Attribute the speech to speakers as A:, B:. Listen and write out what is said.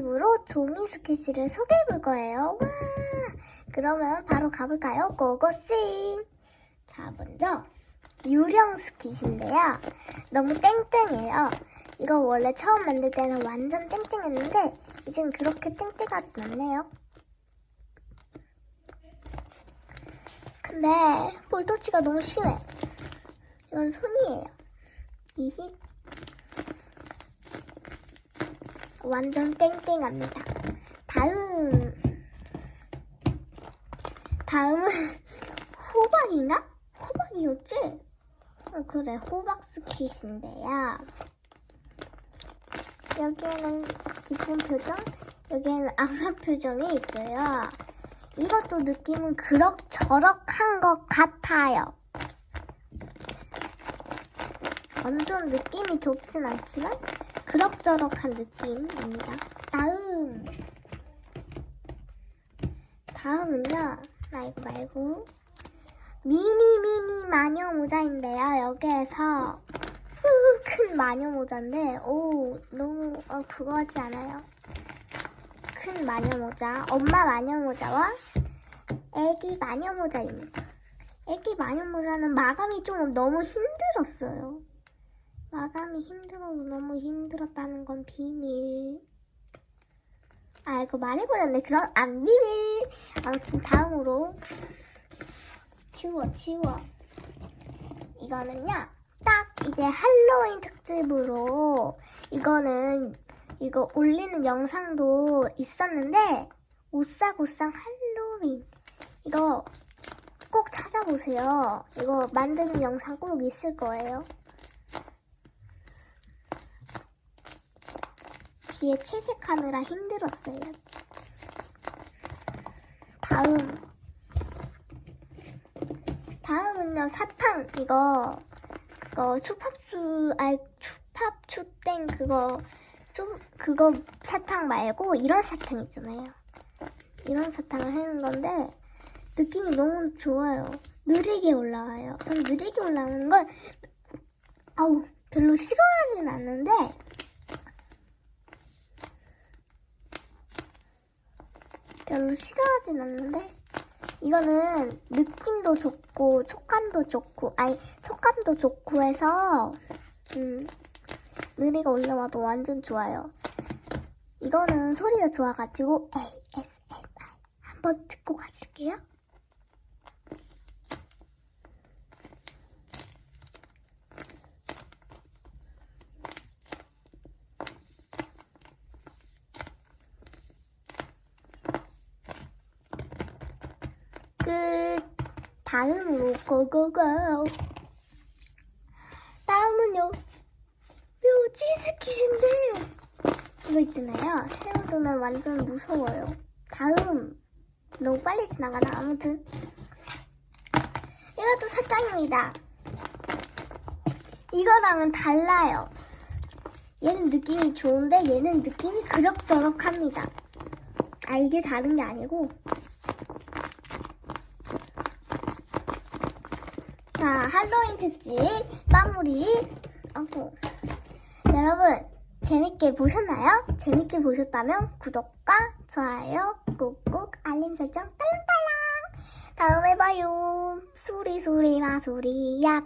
A: 으로 종이 스케치를 소개해 볼 거예요. 와! 그러면 바로 가볼까요? 고고싱! 자, 먼저 유령 스킷인데요. 너무 땡땡해요. 이거 원래 처음 만들 때는 완전 땡땡했는데 이젠 그렇게 땡땡하진 않네요. 근데 볼터치가 너무 심해. 이건 손이에요. 이히 완전 땡땡합니다. 다음 다음은 호박인가? 호박이었지? 어, 그래 호박 스킷인데요. 여기에는 기쁜 표정, 여기에는 악마 표정이 있어요. 이것도 느낌은 그럭저럭한 것 같아요. 완전 느낌이 좋진 않지만 그럭저럭한 느낌입니다. 다음 다음은요. 나 이거 말고 미니 미니 마녀 모자인데요. 여기에서 큰 마녀 모자인데 오 너무 어, 그거 같지 않아요? 큰 마녀 모자, 엄마 마녀 모자와 애기 마녀 모자입니다. 애기 마녀 모자는 마감이 좀 너무 힘들었어요. 마감이 힘들어서 너무 힘들었다는 건 비밀. 아, 이거 말해버렸네. 그럼 안 비밀. 아무튼 다음으로 치워, 치워. 이거는요, 딱 이제 할로윈 특집으로 이거는 이거 올리는 영상도 있었는데 오싹오싹 할로윈 이거 꼭 찾아보세요. 이거 만드는 영상 꼭 있을 거예요. 뒤에 채색하느라 힘들었어요. 다음. 다음은요, 사탕. 이거, 그거, 추팝추, 아이, 추팝추땡 그거, 좀, 그거 사탕 말고, 이런 사탕 있잖아요. 이런 사탕을 하는 건데, 느낌이 너무 좋아요. 느리게 올라와요. 전 느리게 올라오는 걸, 아우, 별로 싫어하진 않는데, 별로 싫어하진 않는데 이거는 느낌도 좋고 촉감도 좋고 아니 촉감도 좋고 해서 음 느리가 올라와도 완전 좋아요. 이거는 소리가 좋아가지고 ASMR 한번 듣고 가실게요. 끝. 다음으로 고고고. 다음은요. 묘지 스킷인데 이거 있잖아요. 세워두면 완전 무서워요. 다음. 너무 빨리 지나가나 아무튼 이것도 사탕입니다. 이거랑은 달라요. 얘는 느낌이 좋은데 얘는 느낌이 그럭저럭합니다. 아 이게 다른 게 아니고 자, 할로윈 특집 마무리. 하고 여러분 재밌게 보셨나요? 재밌게 보셨다면 구독과 좋아요 꾹꾹 알림 설정 딸랑딸랑. 다음에 봐요. 소리 소리 마소리 야.